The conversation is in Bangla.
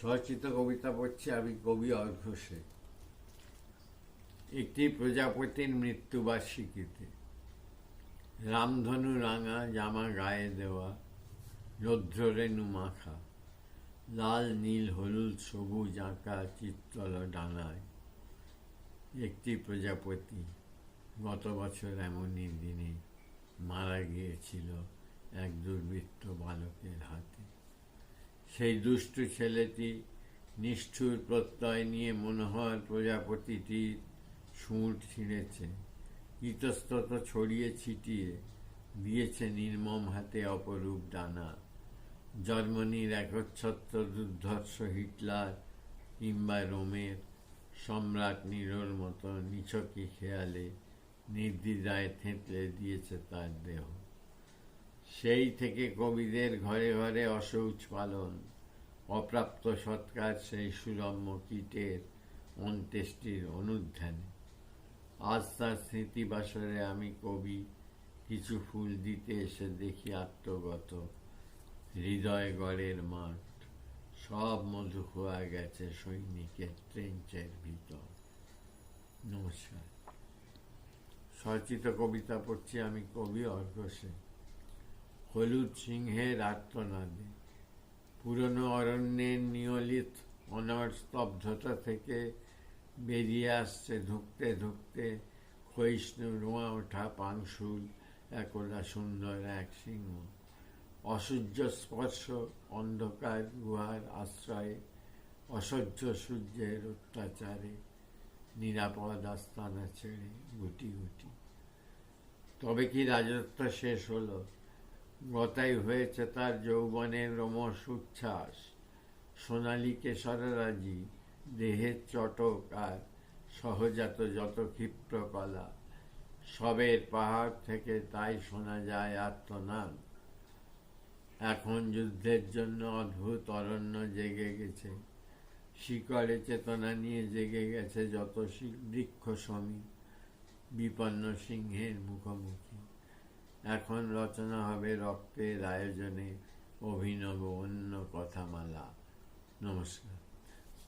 স্বরচিত কবিতা পড়ছি, আমি কবি অর্ঘসে একটি প্রজাপতির মৃত্যুবার্ষিকীতে রামধনু রাঙা জামা গায়ে দেওয়া রৌদ্র রেণু মাখা, লাল, নীল, হলুদ, সবুজ আঁকা চিত্তল ডানায় একটি প্রজাপতি গত বছর এমনই দিনে মারা গিয়েছিল এক দুর্বৃত্ত বালকের হাতে। সেই দুষ্টু ছেলেটি নিষ্ঠুর প্রত্যয় নিয়ে মনোহর প্রজাপতিটির সুঁড় ছিঁড়েছে। ইতস্তত ছড়িয়ে ছিটিয়ে দিয়েছে নির্মম হাতে অপরূপ ডানা। জার্মানির একচ্ছত্র দুর্ধর্ষ হিটলার কিংবা রোমের সম্রাট নিরোর মতো নিছকি খেয়ালে নির্দ্বিধায় থেঁতলে দিয়েছে তার দেহ। সেই থেকে কবিদের ঘরে ঘরে অশৌচ পালন অপ্রাপ্ত সৎকার সেই সুরম্য কীটের অন্ত্যেষ্টির অনুধ্যানে। আজ তার স্মৃতিবাসরে আমি কবি, কিছু ফুল দিতে এসে দেখি আত্মগত হৃদয় গড়ের মাঠ। সব মধু খোয়া গেছে সৈনিকের ট্রেঞ্চের ভিতর। নমস্কার। সরচিত কবিতা পড়ছি আমি কবি অর্ঘসে হলুদ সিংহের আত্মনাদে পুরনো অরণ্যের নিয়লিত অনর স্তব্ধতা থেকে বেরিয়ে আসছে ধুকতে ধুকতে ক্ষয়িষ্ণু রোঁয়া ওঠা পাংশুল একলা সুন্দর এক সিংহ। অসহ্য স্পর্শ অন্ধকার গুহার আশ্রয়ে, অসহ্য সূর্যের অত্যাচারে, নিরাপদ আস্তানা ছেড়ে গুটি গুটি। তবে কি রাজত্ব শেষ হলো? গতাই হয়েছে তার যৌবনের রোমস উচ্ছ্বাস। সোনালী কেশরাজি দেহের চটক আর সহজাত যত ক্ষিপ্র কলা সবের পাহাড় থেকে তাই শোনা যায় আত্মনাদ। এখন যুদ্ধের জন্য অদ্ভুত অরণ্য জেগে গেছে। শিকড়ে চেতনা নিয়ে জেগে গেছে যত বৃক্ষ সমী বিপন্ন সিংহের মুখোমুখি। এখন রচনা হবে রক্তের আয়োজনে অভিনব অন্য কথামালা। নমস্কার।